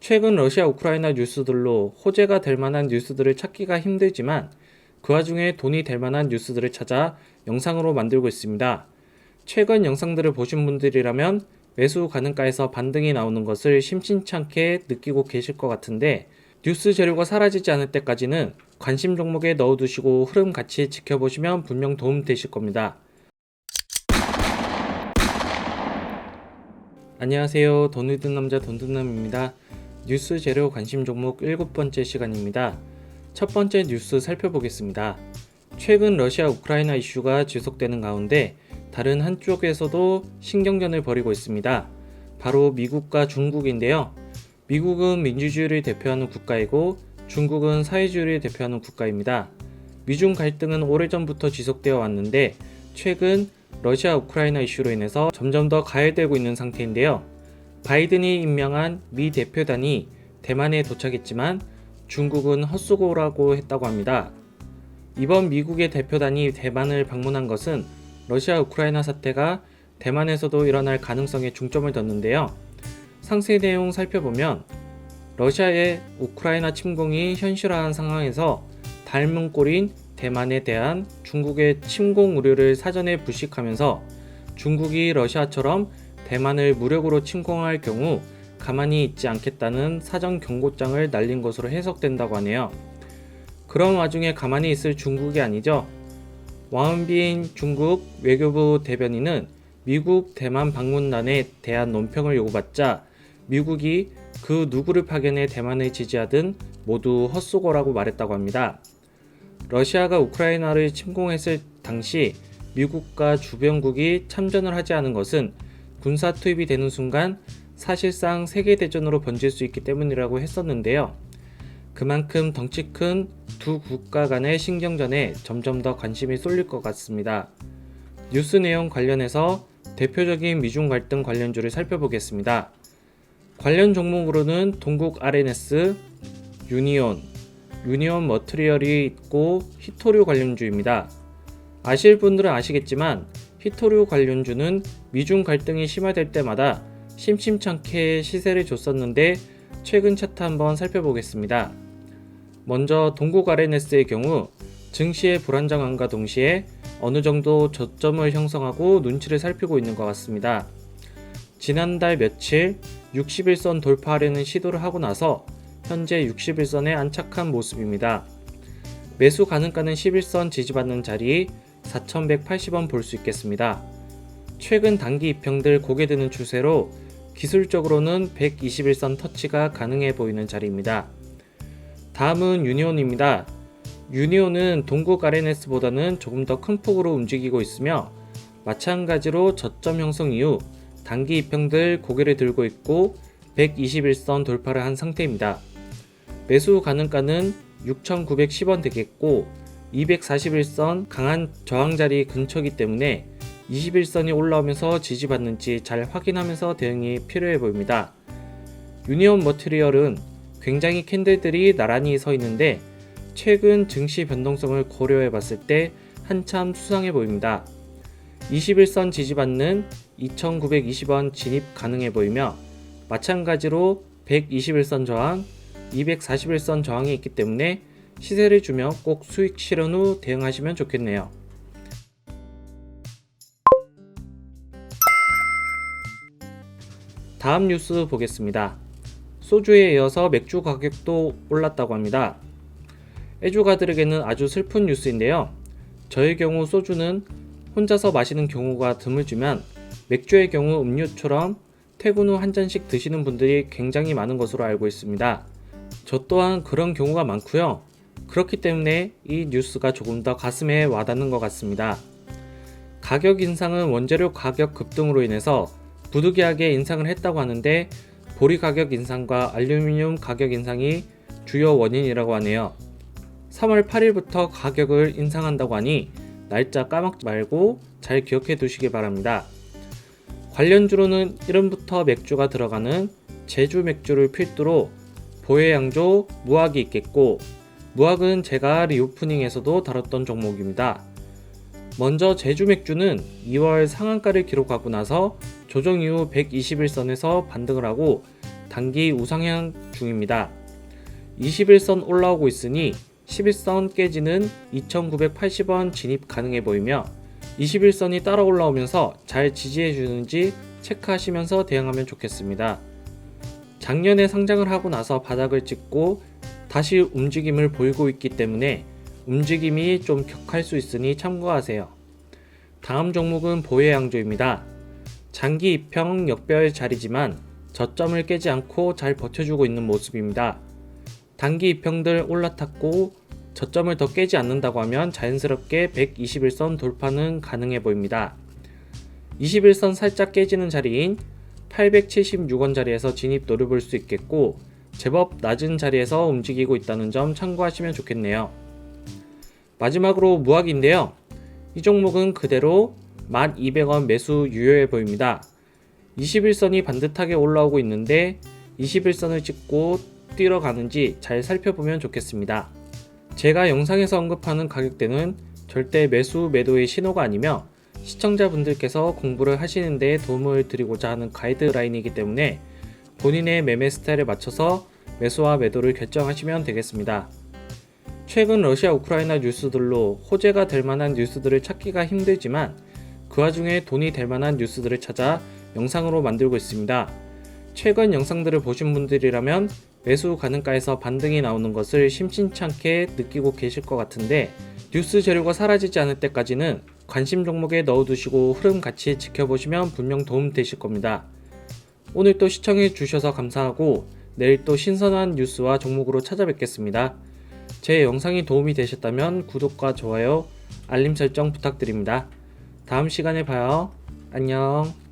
최근 러시아 우크라이나 뉴스들로 호재가 될 만한 뉴스들을 찾기가 힘들지만 그 와중에 돈이 될 만한 뉴스들을 찾아 영상으로 만들고 있습니다. 최근 영상들을 보신 분들이라면 매수 가능가에서 반등이 나오는 것을 심심찮게 느끼고 계실 것 같은데 뉴스 재료가 사라지지 않을 때까지는 관심 종목에 넣어두시고 흐름 같이 지켜보시면 분명 도움 되실 겁니다. 안녕하세요. 돈 있는 남자 돈드남입니다. 뉴스 재료 관심 종목 일곱 번째 시간입니다. 첫 번째 뉴스 살펴보겠습니다. 최근 러시아 우크라이나 이슈가 지속되는 가운데 다른 한쪽에서도 신경전을 벌이고 있습니다. 바로 미국과 중국인데요. 미국은 민주주의를 대표하는 국가이고 중국은 사회주의를 대표하는 국가입니다. 미중 갈등은 오래전부터 지속되어 왔는데 최근 러시아 우크라이나 이슈로 인해서 점점 더 가열되고 있는 상태인데요. 바이든이 임명한 미 대표단이 대만에 도착했지만 중국은 헛수고라고 했다고 합니다. 이번 미국의 대표단이 대만을 방문한 것은 러시아 우크라이나 사태가 대만에서도 일어날 가능성에 중점을 뒀는데요. 상세 내용 살펴보면 러시아의 우크라이나 침공이 현실화한 상황에서 닮은 꼴인 대만에 대한 중국의 침공 우려를 사전에 불식하면서 중국이 러시아처럼 대만을 무력으로 침공할 경우 가만히 있지 않겠다는 사전 경고장을 날린 것으로 해석된다고 하네요. 그런 와중에 가만히 있을 중국이 아니죠. 왕은빈 중국 외교부 대변인은 미국 대만 방문단에 대한 논평을 요구받자 미국이 그 누구를 파견해 대만을 지지하든 모두 헛수고라고 말했다고 합니다. 러시아가 우크라이나를 침공했을 당시 미국과 주변국이 참전을 하지 않은 것은 군사 투입이 되는 순간 사실상 세계대전으로 번질 수 있기 때문이라고 했었는데요. 그만큼 덩치 큰 두 국가 간의 신경전에 점점 더 관심이 쏠릴 것 같습니다. 뉴스 내용 관련해서 대표적인 미중 갈등 관련주를 살펴보겠습니다. 관련 종목으로는 동국 RNS, 유니온, 유니온 머트리얼이 있고 히토류 관련주입니다. 아실 분들은 아시겠지만 히토류 관련주는 미중 갈등이 심화될 때마다 심심찮게 시세를 줬었는데 최근 차트 한번 살펴보겠습니다. 먼저 동국 RNS의 경우 증시의 불안정함과 동시에 어느 정도 저점을 형성하고 눈치를 살피고 있는 것 같습니다. 지난달 며칠 60일선 돌파하려는 시도를 하고 나서 현재 60일선에 안착한 모습입니다. 매수 가능가는 11선 지지받는 자리 4,180원 볼 수 있겠습니다. 최근 단기 입형들 고개 드는 추세로 기술적으로는 121선 터치가 가능해 보이는 자리입니다. 다음은 유니온입니다. 유니온은 동국 RNS보다는 조금 더 큰 폭으로 움직이고 있으며 마찬가지로 저점 형성 이후 단기 입형들 고개를 들고 있고 121선 돌파를 한 상태입니다. 매수 가능가는 6,910원 되겠고 241선 강한 저항 자리 근처이기 때문에 21선이 올라오면서 지지받는지 잘 확인하면서 대응이 필요해 보입니다. 유니온 머티리얼은 굉장히 캔들들이 나란히 서 있는데 최근 증시 변동성을 고려해 봤을 때 한참 수상해 보입니다. 21선 지지받는 2920원 진입 가능해 보이며 마찬가지로 121선 저항, 241선 저항이 있기 때문에 시세를 주며 꼭 수익 실현 후 대응하시면 좋겠네요. 다음 뉴스 보겠습니다. 소주에 이어서 맥주 가격도 올랐다고 합니다. 애주가들에게는 아주 슬픈 뉴스인데요. 저의 경우 소주는 혼자서 마시는 경우가 드물지만 맥주의 경우 음료처럼 퇴근 후 한 잔씩 드시는 분들이 굉장히 많은 것으로 알고 있습니다. 저 또한 그런 경우가 많고요. 그렇기 때문에 이 뉴스가 조금 더 가슴에 와닿는 것 같습니다. 가격 인상은 원재료 가격 급등으로 인해서 부득이하게 인상을 했다고 하는데 보리 가격 인상과 알루미늄 가격 인상이 주요 원인이라고 하네요. 3월 8일부터 가격을 인상한다고 하니 날짜 까먹지 말고 잘 기억해 두시기 바랍니다. 관련주로는 이름부터 맥주가 들어가는 제주 맥주를 필두로 보혜양조, 무학이 있겠고 무학은 제가 리오프닝에서도 다뤘던 종목입니다. 먼저 제주 맥주는 2월 상한가를 기록하고 나서 조정 이후 121선에서 반등을 하고 단기 우상향 중입니다. 21선 올라오고 있으니 11선 깨지는 2,980원 진입 가능해 보이며 21선이 따라 올라오면서 잘 지지해 주는지 체크하시면서 대응하면 좋겠습니다. 작년에 상장을 하고 나서 바닥을 찍고 다시 움직임을 보이고 있기 때문에 움직임이 좀 격할 수 있으니 참고하세요. 다음 종목은 보혜양조입니다. 장기 입형 역별 자리지만 저점을 깨지 않고 잘 버텨주고 있는 모습입니다. 단기 입형들 올라탔고 저점을 더 깨지 않는다고 하면 자연스럽게 121선 돌파는 가능해 보입니다. 21선 살짝 깨지는 자리인 876원 자리에서 진입 노려볼 수 있겠고 제법 낮은 자리에서 움직이고 있다는 점 참고하시면 좋겠네요. 마지막으로 무학인데요. 이 종목은 그대로 1200원 매수 유효해 보입니다. 21선이 반듯하게 올라오고 있는데 21선을 찍고 뛰러 가는지 잘 살펴보면 좋겠습니다. 제가 영상에서 언급하는 가격대는 절대 매수 매도의 신호가 아니며 시청자분들께서 공부를 하시는 데 도움을 드리고자 하는 가이드라인이기 때문에 본인의 매매 스타일에 맞춰서 매수와 매도를 결정하시면 되겠습니다. 최근 러시아 우크라이나 뉴스들로 호재가 될 만한 뉴스들을 찾기가 힘들지만 그 와중에 돈이 될 만한 뉴스들을 찾아 영상으로 만들고 있습니다. 최근 영상들을 보신 분들이라면 매수 가능가에서 반등이 나오는 것을 심심찮게 느끼고 계실 것 같은데 뉴스 재료가 사라지지 않을 때까지는 관심 종목에 넣어두시고 흐름 같이 지켜보시면 분명 도움 되실 겁니다. 오늘 또 시청해 주셔서 감사하고 내일 또 신선한 뉴스와 종목으로 찾아뵙겠습니다. 제 영상이 도움이 되셨다면 구독과 좋아요, 알림 설정 부탁드립니다. 다음 시간에 봐요. 안녕.